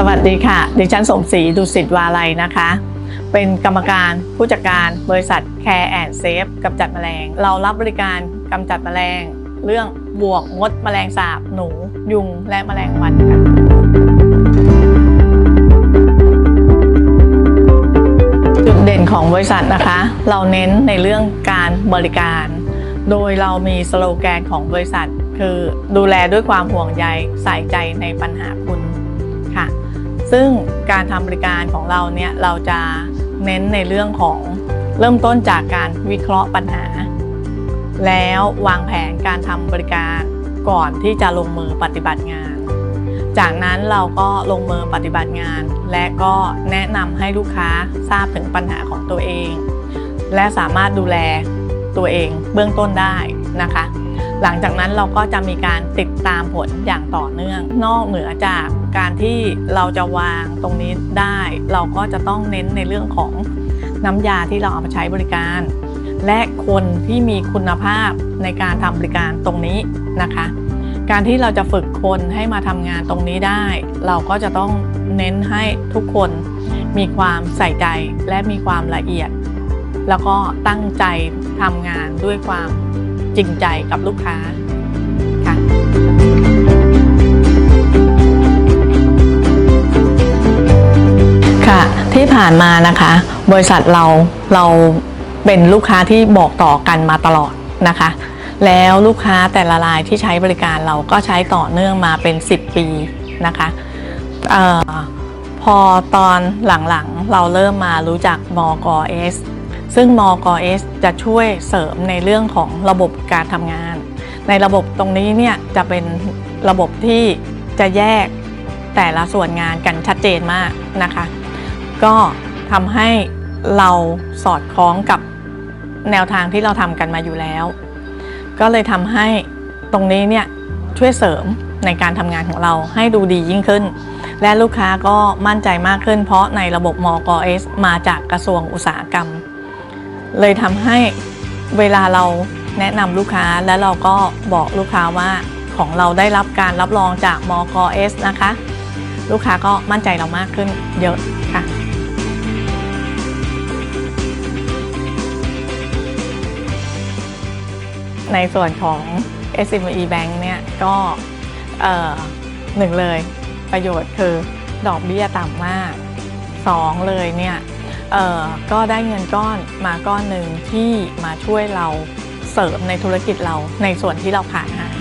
สวัสดีค่ะ ดิฉันสมศรีดุสิตวาลัยนะคะ เป็นกรรมการผู้จัดการบริษัท Care and Safe กำจัดแมลง เรารับบริการกำจัดแมลง เรื่องบวกมดแมลงสาบ หนู ยุง และแมลงวันค่ะจุดเด่นของบริษัทนะคะ เราเน้นในเรื่องการบริการ โดยเรามีสโลแกนของบริษัท คือดูแลด้วยความห่วงใยใส่ใจในปัญหาคุณค่ะ ซึ่งการทำบริการของเราเนี่ยเราจะเน้นในเรื่องของเริ่มต้นจากการวิเคราะห์ปัญหา แล้ววางแผนการทำบริการก่อนที่จะลงมือปฏิบัติงาน จากนั้นเราก็ลงมือปฏิบัติงาน และก็แนะนำให้ลูกค้าทราบถึงปัญหาของตัวเอง และสามารถดูแลตัวเองเบื้องต้นได้นะคะ หลังจากนั้นเราก็จะมีการติดตามผลอย่างต่อเนื่อง นอกเหนือจากการที่เราจะวางตรงนี้ได้ เราก็จะต้องเน้นในเรื่องของน้ำยาที่เราเอามาใช้บริการ และคนที่มีคุณภาพในการทำบริการตรงนี้นะคะ การที่เราจะฝึกคนให้มาทำงานตรงนี้ได้ เราก็จะต้องเน้นให้ทุกคนมีความใส่ใจและมีความละเอียด แล้วก็ตั้งใจทำงานด้วยความ จริงใจกับลูกค้าค่ะค่ะที่ผ่านมานะคะ บริษัทเราเราเป็นลูกค้าที่บอกต่อกันมาตลอดนะคะ แล้วลูกค้าแต่ละรายที่ใช้บริการเราก็ใช้ต่อเนื่องมาเป็น 10 ปีนะคะออพอตอนหลังๆ เราเริ่มมารู้จักมกเอส ซึ่งมกเอสจะช่วยเสริมในเรื่องของระบบการทำงาน ในระบบตรงนี้เนี่ยจะเป็นระบบที่จะแยกแต่ละส่วนงานกันชัดเจนมากนะคะ ก็ทำให้เราสอดคล้องกับแนวทางที่เราทำกันมาอยู่แล้ว ก็เลยทำให้ตรงนี้เนี่ยช่วยเสริมในการทำงานของเราให้ดูดียิ่งขึ้น และลูกค้าก็มั่นใจมากขึ้นเพราะในระบบมกเอสมาจากกระทรวงอุตสาหกรรม เลยทำให้เวลาเราแนะนำลูกค้าและเราก็บอกลูกค้าว่าของเราได้รับการรับรองจากมกเอสนะคะ ลูกค้าก็มั่นใจเรามากขึ้นเยอะค่ะในส่วนของ SME Bank เนี่ยก็หนึ่งเลยประโยชน์คือดอกเบี้ยต่ำมากสองเลยเนี่ย ก็ได้เงินก้อนมาก้อนหนึ่งที่มาช่วยเราเสริมในธุรกิจเราในส่วนที่เราขาดหาย